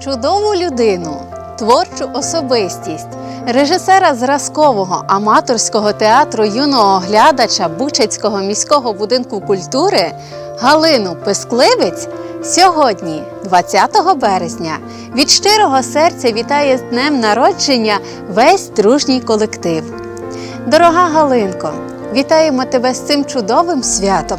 чудову людину, творчу особистість, режисера зразкового аматорського театру юного оглядача Бучацького міського будинку культури Галину Пискливець сьогодні, 20 березня, від щирого серця вітає з днем народження весь дружній колектив. Дорога Галинко, вітаємо тебе з цим чудовим святом.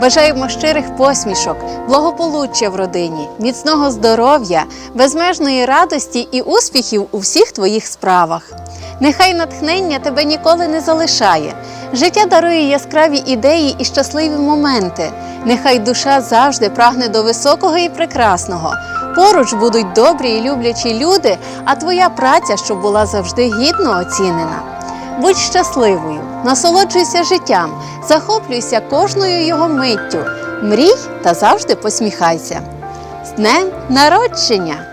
Бажаємо щирих посмішок, благополуччя в родині, міцного здоров'я, безмежної радості і успіхів у всіх твоїх справах. Нехай натхнення тебе ніколи не залишає. Життя дарує яскраві ідеї і щасливі моменти. Нехай душа завжди прагне до високого і прекрасного. Поруч будуть добрі і люблячі люди, а твоя праця, щоб була завжди гідно оцінена. Будь щасливою, насолоджуйся життям, захоплюйся кожною його миттю, мрій та завжди посміхайся. З днем народження!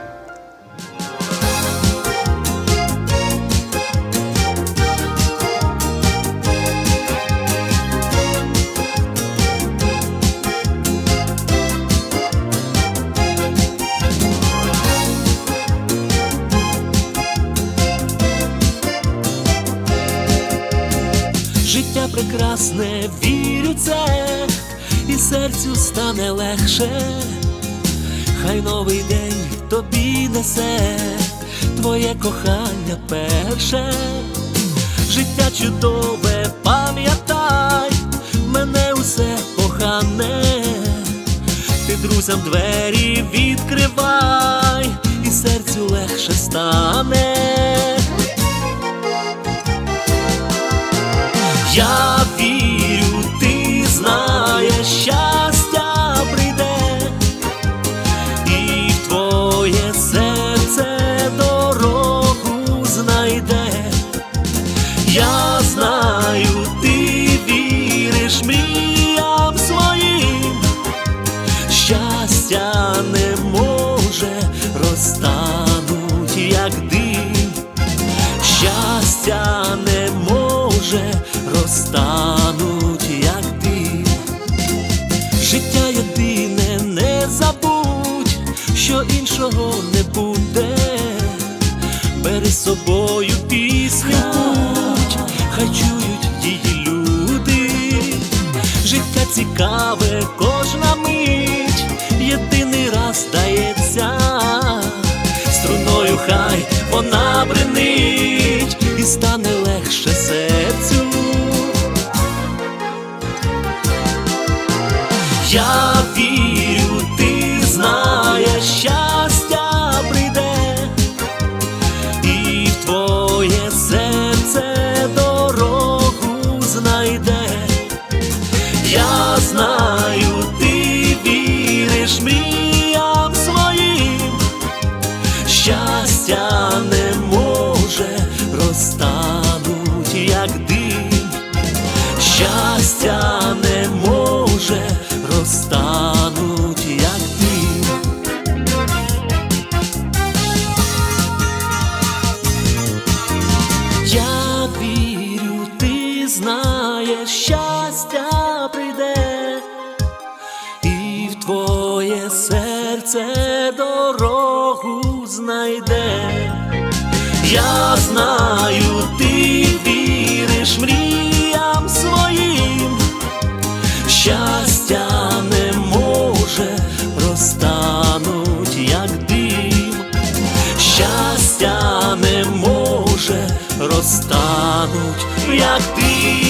Життя прекрасне, вірю це, і серцю стане легше. Хай новий день тобі несе, твоє кохання перше, життя чудове, пам'ятай, мене усе кохане, ти друзям двері відкривай, і серцю легше стане. Я з собою пісню, путь, хай чують її люди. Життя цікаве, кожна мить, єдиний раз дається струною хай вона бренить. І стане легше серцю. Я вірю, знаєш, щастя прийде, і в твоє серце дорогу знайде. Я знаю, ти віриш мріям своїм, щастя не може розтануть, як дим, щастя не може розтануть, як дим.